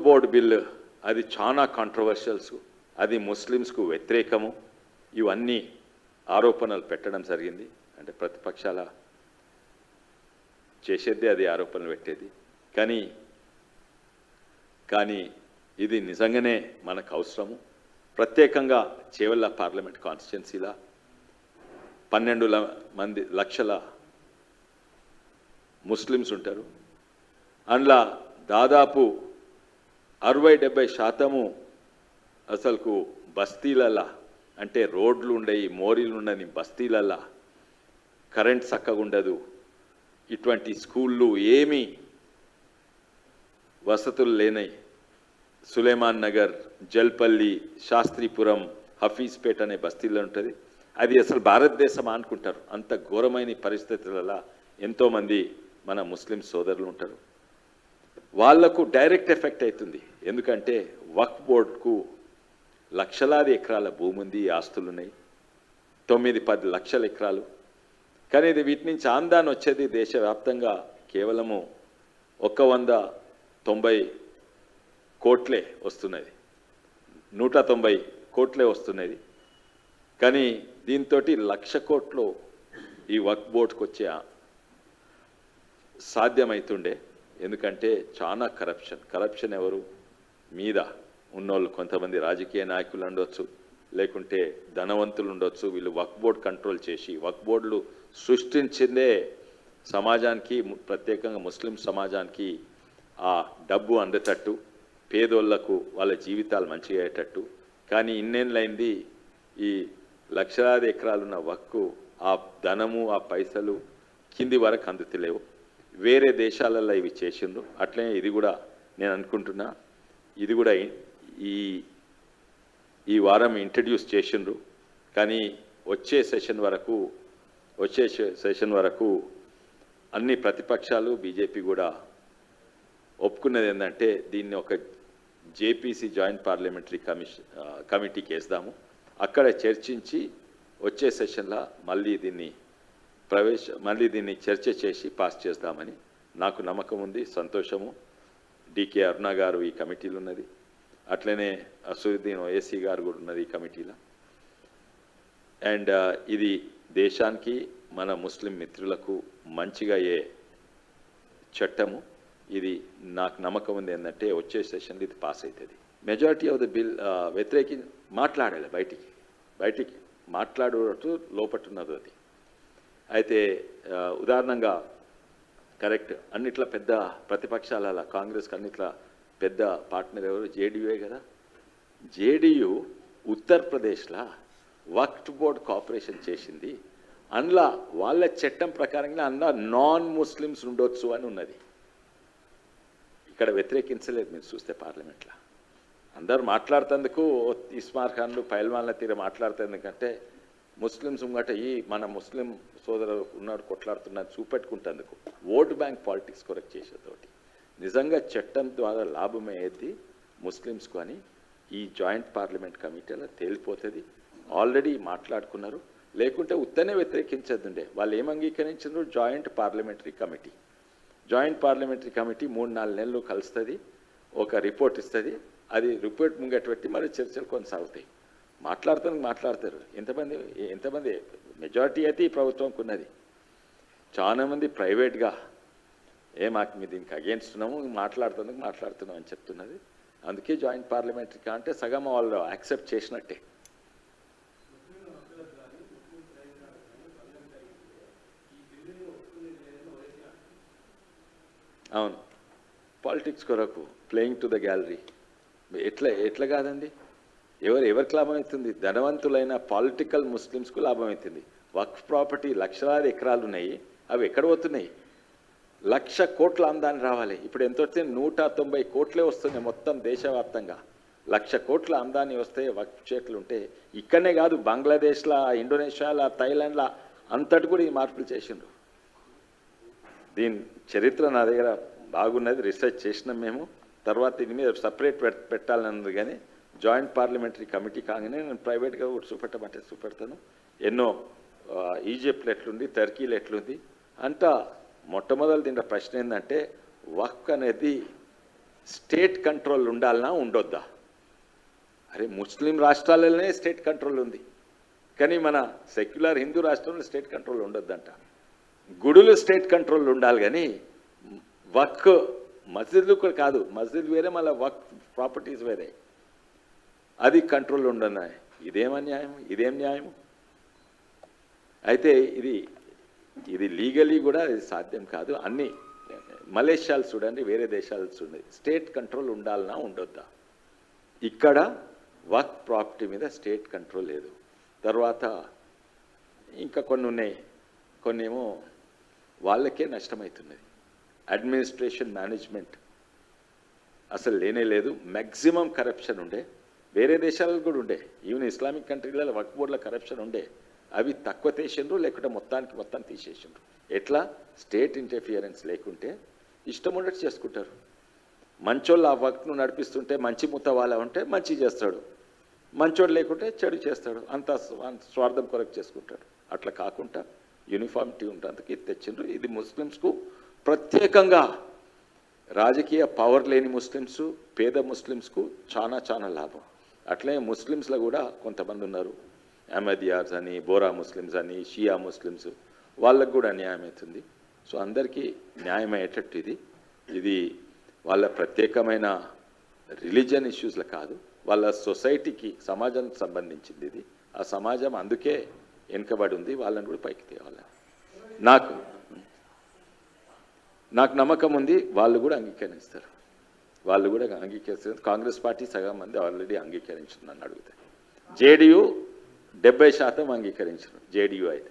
Board bill అది చాలా controversials అది ముస్లిమ్స్కు వ్యతిరేకము. ఇవన్నీ ఆరోపణలు పెట్టడం జరిగింది. అంటే ప్రతిపక్షాల చేసేది అది ఆరోపణలు పెట్టేది. కానీ కానీ ఇది నిజంగానే మనకు అవసరము. ప్రత్యేకంగా చేవల్ల పార్లమెంట్ కాన్స్టిట్యున్సీలా పన్నెండు మంది లక్షల ముస్లిమ్స్ ఉంటారు. అందులో దాదాపు అరవై డెబ్బై శాతము అసలుకు బస్తీలల్లా అంటే రోడ్లు ఉండయి మోరీలు ఉండని బస్తీలల్లా కరెంట్ చక్కగా ఉండదు ఇటువంటి స్కూళ్ళు ఏమీ వసతులు లేనై. సులేమాన్ నగర్ జల్పల్లి శాస్త్రీపురం హఫీజ్పేట్ అనే బస్తీలో ఉంటుంది అది అసలు భారతదేశం అనుకుంటారు. అంత ఘోరమైన పరిస్థితులలో ఎంతోమంది మన ముస్లిం సోదరులు ఉంటారు వాళ్ళకు డైరెక్ట్ ఎఫెక్ట్ అవుతుంది. ఎందుకంటే వక్ బోర్డ్కు లక్షలాది ఎకరాల భూమి ఉంది ఆస్తులు ఉన్నాయి తొమ్మిది పది లక్షల ఎకరాలు. కానీ ఇది వీటి నుంచి ఆందాన్ వచ్చేది దేశవ్యాప్తంగా కేవలము ఒక వంద తొంభై కోట్లే వస్తున్నది. నూట తొంభై కోట్లే వస్తున్నది. కానీ దీంతో లక్ష కోట్లు ఈ వర్క్ బోర్డ్కి వచ్చే సాధ్యమవుతుండే ఎందుకంటే చాలా కరప్షన్ కరప్షన్ ఎవరు? మీద ఉన్నోళ్ళు కొంతమంది రాజకీయ నాయకులు ఉండొచ్చు లేకుంటే ధనవంతులు ఉండొచ్చు. వీళ్ళు వక్ బోర్డ్ కంట్రోల్ చేసి వక్ బోర్డులు సృష్టించిందే సమాజానికి ప్రత్యేకంగా ముస్లిం సమాజానికి ఆ డబ్బు అందేటట్టు పేదోళ్ళకు వాళ్ళ జీవితాలు మంచిగా అయ్యేటట్టు. కానీ ఇన్నేళ్ళైంది ఈ లక్షలాది ఎకరాలున్న వక్కు ఆ ధనము ఆ పైసలు కింది వరకు అందుతలేవు. వేరే దేశాలలో ఇవి చేసిండ్రు. అట్లనే ఇది కూడా నేను అనుకుంటున్నా. ఇది కూడా ఈ- ఈ వారం ఇంట్రడ్యూస్ చేసిండ్రు. కానీ వచ్చే సెషన్ వరకు వచ్చే సెషన్ వరకు అన్ని ప్రతిపక్షాలు బీజేపీ కూడా ఒప్పుకున్నది ఏంటంటే దీన్ని ఒక జేపీసీ జాయింట్ పార్లమెంటరీ కమిషన్ కమిటీకి వేస్తాము. అక్కడ చర్చించి వచ్చే సెషన్లో మళ్ళీ దీన్ని ప్రవేశ మళ్ళీ దీన్ని చర్చ చేసి పాస్ చేస్తామని నాకు నమ్మకం ఉంది సంతోషము. డికే అరుణ గారు ఈ కమిటీలో ఉన్నది. అట్లనే అసదుద్దీన్ ఓఎస్సీ గారు కూడా ఉన్నది ఈ కమిటీలో. అండ్ ఇది దేశానికి మన ముస్లిం మిత్రులకు మంచిగా అయ్యే చట్టము ఇది నాకు నమ్మకం ఉంది ఏంటంటే వచ్చే సెషన్లో ఇది పాస్ అవుతుంది. మెజారిటీ ఆఫ్ ద బిల్ వ్యతిరేకి మాట్లాడాలి బయటికి. బయటికి మాట్లాడేటట్టు లోపట్టున్నది అది. అయితే ఉదాహరణంగా కరెక్ట్ అన్నిట్ల పెద్ద ప్రతిపక్షాల కాంగ్రెస్కి అన్నిట్ల పెద్ద పార్ట్నర్ ఎవరు? జేడీయూఏ కదా. జేడీయూ ఉత్తరప్రదేశ్లో వక్ట్ బోర్డ్ కాపరేషన్ చేసింది. అందులో వాళ్ళ చట్టం ప్రకారంగా అందులో నాన్ ముస్లిమ్స్ ఉండొచ్చు అని ఉన్నది. ఇక్కడ వ్యతిరేకించలేదు మీరు చూస్తే పార్లమెంట్లో. అందరు మాట్లాడుతందుకు ఇస్మార్ ఖాన్లు పైల్వాన్ల తీర మాట్లాడుతుందుకంటే ముస్లిమ్స్ ముంగట ఈ మన ముస్లిం సోదరులు ఉన్నాడు కొట్లాడుతున్నది చూపెట్టుకుంటేందుకు. ఓటు బ్యాంక్ పాలిటిక్స్ కొరకు చేసేతోటి. నిజంగా చట్టం ద్వారా లాభమయ్యేది ముస్లిమ్స్కు అని ఈ జాయింట్ పార్లమెంట్ కమిటీలో తేలిపోతుంది. ఆల్రెడీ మాట్లాడుకున్నారు. లేకుంటే ఉత్తనే వ్యతిరేకించదుండే. వాళ్ళు ఏం అంగీకరించారు? Joint parliamentary committee. Joint parliamentary committee మూడు నాలుగు నెలలు కలుస్తుంది. ఒక రిపోర్ట్ ఇస్తుంది. అది రిపోర్ట్ ముంగట పెట్టి మరి చర్చలు కొనసాగుతాయి. మాట్లాడుతానికి మాట్లాడతారు. ఎంతమంది ఎంతమంది మెజారిటీ అయితే ఈ ప్రభుత్వంకి ఉన్నది చాలామంది ప్రైవేట్గా ఏ మాకు మీ దీనికి అగేన్స్ట్ ఉన్నాము మాట్లాడుతుందుకు మాట్లాడుతున్నాం అని చెప్తున్నది. అందుకే జాయింట్ పార్లమెంటరీ అంటే సగం వాళ్ళు యాక్సెప్ట్ చేసినట్టే. అవును. పాలిటిక్స్ కొరకు ప్లేయింగ్ టు ద గ్యాలరీ ఎట్లా ఎట్లా కాదండి? ఎవరు ఎవరికి లాభం అవుతుంది ధనవంతులైన పాలిటికల్ ముస్లిమ్స్కు లాభం అవుతుంది వక్ఫ్ ప్రాపర్టీ లక్షలాది ఎకరాలు ఉన్నాయి అవి ఎక్కడ పోతున్నాయి? లక్ష కోట్ల ఆమ్దాని రావాలి. ఇప్పుడు ఎంత వస్తే నూట తొంభై కోట్లే వస్తున్నాయి మొత్తం దేశవ్యాప్తంగా. లక్ష కోట్ల ఆమ్దాని వస్తే వక్ఫ్ చేతులు ఉంటే ఇక్కడనే కాదు బంగ్లాదేశ్లా ఇండోనేషియాలా థైలాండ్లా అంతటి కూడా ఈ మార్పులు చేసిండ్రు. దీని చరిత్ర నా దగ్గర బాగున్నది రీసెర్చ్ చేసినాం మేము. తర్వాత దీని మీద సపరేట్ పెట్టాలన్నది కానీ జాయింట్ పార్లమెంటరీ కమిటీ కాగానే నేను ప్రైవేట్గా కూడా చూపెట్టమంటే చూపెడతాను. ఎన్నో ఈజిప్ట్లు ఎట్లుంది టర్కీలు ఎట్లుంది అంతా మొట్టమొదటి దీంట్లో ప్రశ్న ఏంటంటే వక్ అనేది స్టేట్ కంట్రోల్ ఉండాలనా ఉండొద్దా? అరే ముస్లిం రాష్ట్రాలలోనే స్టేట్ కంట్రోల్ ఉంది. కానీ మన సెక్యులర్ హిందూ రాష్ట్రంలో స్టేట్ కంట్రోల్ ఉండొద్దంట. గుడులు స్టేట్ కంట్రోల్ ఉండాలి కానీ వక్ మస్జిద్లు కూడా కాదు. మస్జిద్ వేరే మళ్ళీ వక్ ప్రాపర్టీస్ వేరే. అది కంట్రోల్ ఉండదు ఇదేం అన్యాయం? ఇదేం న్యాయం? అయితే ఇది ఇది లీగలీ కూడా సాధ్యం కాదు. అన్ని మలేషియాలు చూడండి వేరే దేశాలు చూడండి. స్టేట్ కంట్రోల్ ఉండాలన్నా ఉండొద్దా? ఇక్కడ వర్క్ ప్రాపర్టీ మీద స్టేట్ కంట్రోల్ లేదు. తర్వాత ఇంకా కొన్ని ఉన్నాయి. కొన్ని ఏమో వాళ్ళకే నష్టమవుతున్నది. అడ్మినిస్ట్రేషన్ మేనేజ్మెంట్ అసలు లేనే లేదు. మ్యాక్సిమం కరప్షన్ ఉండే వేరే దేశాలలో కూడా ఉండే ఈవెన్ ఇస్లామిక్ కంట్రీలలో వర్క్ బోర్డుల కరప్షన్ ఉండే అవి తక్కువ తీసిండ్రు లేకుంటే మొత్తానికి మొత్తం తీసేసిండ్రు. ఎట్లా? స్టేట్ ఇంటర్ఫియరెన్స్ లేకుంటే ఇష్టం ఉన్నట్టు చేసుకుంటారు. మంచోళ్ళు ఆ వర్క్ను నడిపిస్తుంటే మంచి ముత్త వాళ్ళ ఉంటే మంచి చేస్తాడు. మంచోడు లేకుంటే చెడు చేస్తాడు. అంత స్వార్థం కొరకు చేసుకుంటాడు. అట్లా కాకుండా యూనిఫామిటీ ఉండడానికి తెచ్చిండ్రు. ఇది ముస్లిమ్స్కు ప్రత్యేకంగా రాజకీయ పవర్ లేని ముస్లిమ్స్ పేద ముస్లిమ్స్కు చాలా చాలా లాభం. అట్లే ముస్లిమ్స్లో కూడా కొంతమంది ఉన్నారు. అహ్మదియాస్ అని బోరా ముస్లిమ్స్ అని షియా ముస్లిమ్స్ వాళ్ళకు కూడా న్యాయం అవుతుంది. సో అందరికీ న్యాయం అయ్యేటట్టు ఇది. ఇది వాళ్ళ ప్రత్యేకమైన రిలీజియన్ ఇష్యూస్లో కాదు. వాళ్ళ సొసైటీకి సమాజానికి సంబంధించింది ఇది. ఆ సమాజం అందుకే వెనుకబడి ఉంది. వాళ్ళని కూడా పైకి తేవాలి. నాకు నాకు నమ్మకం ఉంది. వాళ్ళు కూడా అంగీకరిస్తారు. వాళ్ళు కూడా అంగీకరిస్తారు. కాంగ్రెస్ పార్టీ సగం మంది ఆల్రెడీ అంగీకరించింది నన్ను అడిగితే. జేడీయూ డెబ్బై శాతం అంగీకరించారు. జేడీయూ అయితే.